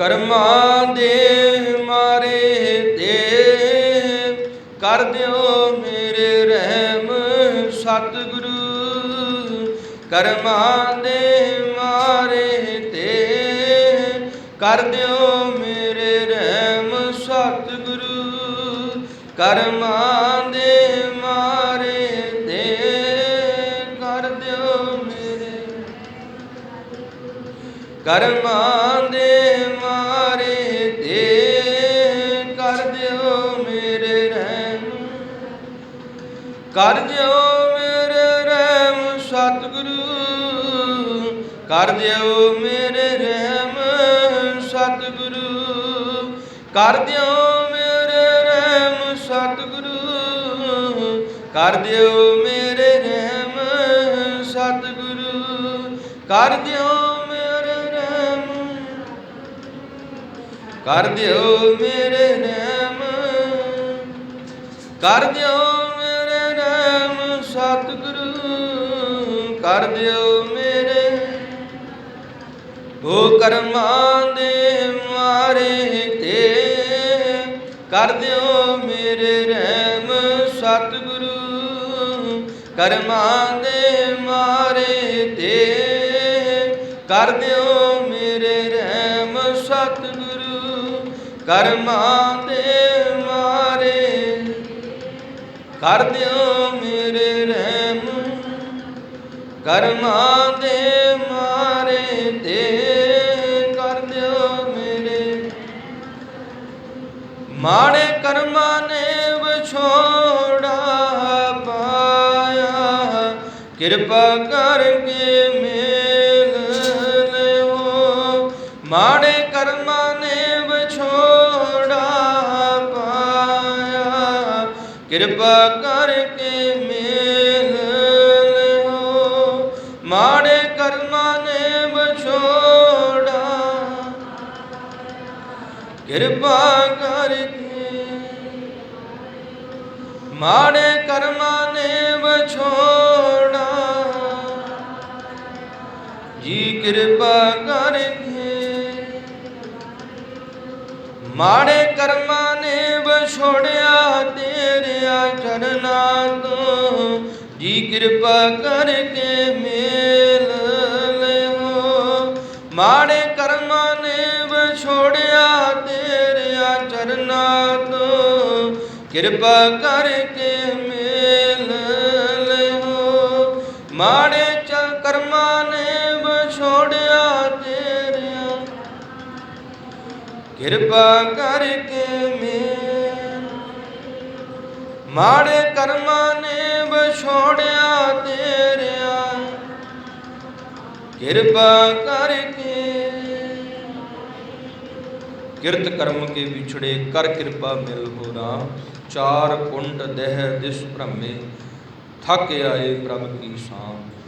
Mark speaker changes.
Speaker 1: ਕਰਮਾਂ ਦੇ ਮਾਰੇ ਤੇ ਕਰ ਦਿਓ ਮੇਰੇ ਰਹਿਮ ਸਤਿਗੁਰੂ। ਕਰਮਾਂ ਦੇ ਮਾਰੇ ਤੇ ਕਰ ਦਿਓ ਮੇਰੇ ਰਹਿਮ ਸਤਿਗੁਰੂ। ਕਰਮਾਂ ਦੇ ਕਰਮਾਂ ਦੇ ਮਾਰੇ ਤੇ ਕਰ ਦਿਓ ਮੇਰੇ ਰਹਿਮ। ਕਰ ਦਿਓ ਮੇਰੇ ਰਹਿਮ ਸਤਿਗੁਰੂ। ਕਰ ਦਿਓ ਮੇਰੇ ਰਹਿਮ ਸਤਿਗੁਰੂ। ਕਰ ਦਿਓ ਮੇਰੇ ਰਹਿਮ ਸਤਿਗੁਰੂ। ਕਰ ਦਿਓ ਮੇਰੇ ਰਹਿਮ ਸਤਿਗੁਰੂ। ਕਰ ਦਿਓ ਕਰ ਦਿਓ ਮੇਰੇ ਰਹਿਮ ਕਰ ਦਿਓ ਮੇਰੇ ਰਹਿਮ ਸਤਿਗੁਰੂ, ਕਰ ਦਿਓ ਮੇਰੇ ਉਹ ਕਰਮਾਂ ਦੇ ਮਾਰੇ ਤੇ, ਕਰ ਦਿਓ ਮੇਰੇ ਰਹਿਮ ਸਤਿਗੁਰੂ, ਕਰਮਾਂ ਦੇ ਮਾਰੇ ਤੇ, ਕਰ ਦਿਓ ਮੇਰੇ ਰਹਿਮ ਕਰਮਾਂ ਦੇ ਮਾਰੇ। ਕਰ ਦਿਓ ਮੇਰੇ ਰਹਿਮ। ਕਰਮਾਂ ਦੇ ਮਾਰੇ ਤੇ ਕਰ ਦਿਓ ਮੇਰੇ। ਮਾੜੇ ਕਰਮਾਂ ਨੇ ਵਿਛੋੜਾ ਪਾਇਆ। ਕਿਰਪਾ ਕਰਕੇ ਮੇਲ ਕਿਰਪਾ ਕਰਕੇ ਮੇਲ ਲਿਓ। ਮਾੜੇ ਕਰਮਾਂ ਨੇ ਵਿਛੋੜਾ। ਕਿਰਪਾ ਕਰਕੇ। ਮਾੜੇ ਕਰਮਾਂ ਨੇ ਵਿਛੋੜਾ। ਜੀ ਕਿਰਪਾ ਕਰਕੇ। ਮਾੜੇ ਕਰਮਾਂ ਨੇ ਵਿਛੋੜਿਆ ਜੀ ਕਿਰਪਾ ਕਰਕੇ ਮੇਲ ਲਿਓ। ਮਾੜੇ ਕਰਮਾਂ ਨੇ ਵਿਛੋੜਿਆ ਤੇਰਿਆਂ ਚਰਨਾਂ ਤੋਂ। ਕਿਰਪਾ ਕਰਕੇ ਮੇਲ ਲਿਓ। ਮਾੜੇ ਚ ਕਰਮਾਂ ਨੇ ਵਿਛੋੜਿਆ ਤੇਰਿਆਂ। ਕਿਰਪਾ ਕਰਕੇ ਮੇਲ ਮਾੜੇ ਕਰਮਾਂ ਨੇ ਵਿਛੋੜਿਆ ਤੇਰਿਆਂ। ਕਿਰਪਾ ਕਰਕੇ। ਕਿਰਤ ਕਰਮ ਕੇ ਵਿਛੜੇ ਕਰ ਕਿਰਪਾ ਮਿਲ ਹੋ ਰਾਮ। ਚਾਰ ਕੁੰਡ ਦੇਹ ਦਿਸ ਭ੍ਰਮੇ। ਥੱਕ ਆਏ ਪ੍ਰਭ ਕੀ ਸਾਮ।